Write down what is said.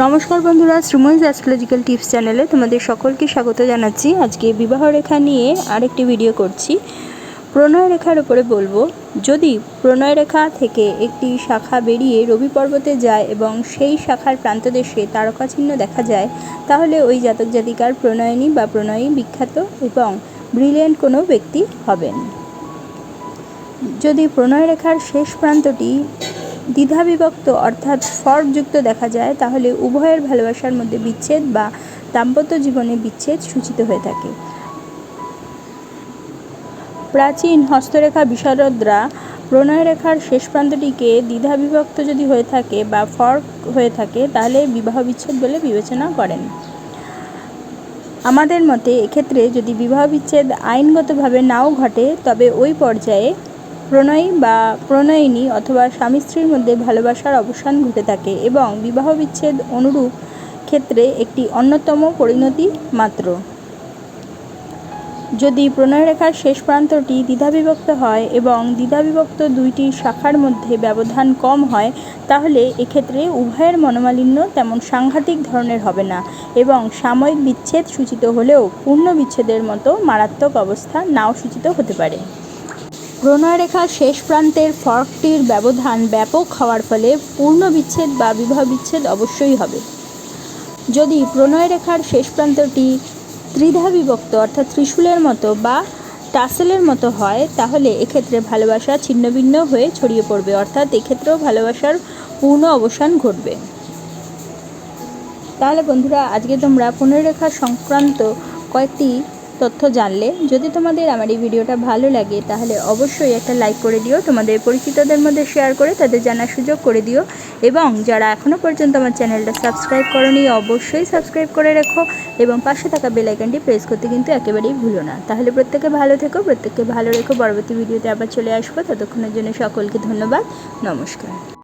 নমস্কার বন্ধুরা, Sreemoyee astrological tips চ্যানেলে তোমাদের সকলকে স্বাগত জানাচ্ছি। আজকে বিবাহ রেখা নিয়ে আরেকটি ভিডিও করছি। প্রণয় রেখার উপরে বলব, যদি প্রণয় রেখা থেকে একটি শাখা বেরিয়ে রবি পর্বতে যায় এবং সেই শাখার প্রান্তদেশে তারকা চিহ্ন দেখা যায়, তাহলে ওই জাতক জাতিকার প্রণয়নী বা প্রণয়ী বিখ্যাত এবং ব্রিলিয়েন্ট কোনো ব্যক্তি হবেন। যদি প্রণয় রেখার শেষ প্রান্তটি দ্বিধাবিভক্ত অর্থাৎ ফর্কযুক্ত দেখা যায়, তাহলে উভয়ের ভালোবাসার মধ্যে বিচ্ছেদ বা দাম্পত্য জীবনে বিচ্ছেদ সূচিত হয়ে থাকে। প্রাচীন হস্তরেখা বিশারদরা প্রণয় রেখার শেষ প্রান্তটিকে দ্বিধাবিভক্ত যদি হয়ে থাকে বা ফর্ক হয়ে থাকে, তাহলে বিবাহ বিচ্ছেদ বলে বিবেচনা করেন। আমাদের মতে এক্ষেত্রে যদি বিবাহ বিচ্ছেদ আইনগতভাবে নাও ঘটে, তবে ওই পর্যায়ে প্রণয়ী বা প্রণয়িনী অথবা স্বামী স্ত্রীর মধ্যে ভালোবাসার অবসান ঘটে থাকে এবং বিবাহ বিচ্ছেদ অনুরূপ ক্ষেত্রে একটি অন্যতম পরিণতি মাত্র। যদি প্রণয়রেখার শেষ প্রান্তটি দ্বিধাবিভক্ত হয় এবং দ্বিধাবিভক্ত দুইটি শাখার মধ্যে ব্যবধান কম হয়, তাহলে এক্ষেত্রে উভয়ের মনোমালিন্য তেমন সাংঘাতিক ধরনের হবে না এবং সাময়িক বিচ্ছেদ সূচিত হলেও পূর্ণ বিচ্ছেদের মতো মারাত্মক অবস্থা নাও সূচিত হতে পারে। প্রণয়রেখার শেষ প্রান্তের ফর্কটির ব্যবধান ব্যাপক হওয়ার ফলে পূর্ণ বিচ্ছেদ বা বিবাহ বিচ্ছেদ অবশ্যই হবে। যদি প্রণয় রেখার শেষ প্রান্তটি ত্রিধা বিভক্ত, অর্থাৎ ত্রিশূলের মতো বা টাসেলের মতো হয়, তাহলে এক্ষেত্রে ভালোবাসা ছিন্নভিন্ন হয়ে ছড়িয়ে পড়বে, অর্থাৎ এক্ষেত্রেও ভালোবাসার পূর্ণ অবসান ঘটবে। তাহলে বন্ধুরা, আজকে তোমরা পুনর্রেখা সংক্রান্ত কয়েকটি তথ্য জানলে যদি তোমাদের আমার এই ভিডিওটা ভালো লাগে, তাহলে অবশ্যই একটা লাইক করে দিও, তোমাদের পরিচিতদের মধ্যে শেয়ার করে তাদের জানার সুযোগ করে দিও। এবং যারা এখনও পর্যন্ত আমার চ্যানেলটা সাবস্ক্রাইব করনি, অবশ্যই সাবস্ক্রাইব করে রেখো এবং পাশে থাকা বেলাইকানটি প্রেস করতে কিন্তু একেবারেই ভুলো না। তাহলে প্রত্যেকে ভালো থেকো, প্রত্যেককে ভালো রেখো। পরবর্তী ভিডিওতে আবার চলে আসব। ততক্ষণের জন্য সকলকে ধন্যবাদ। নমস্কার।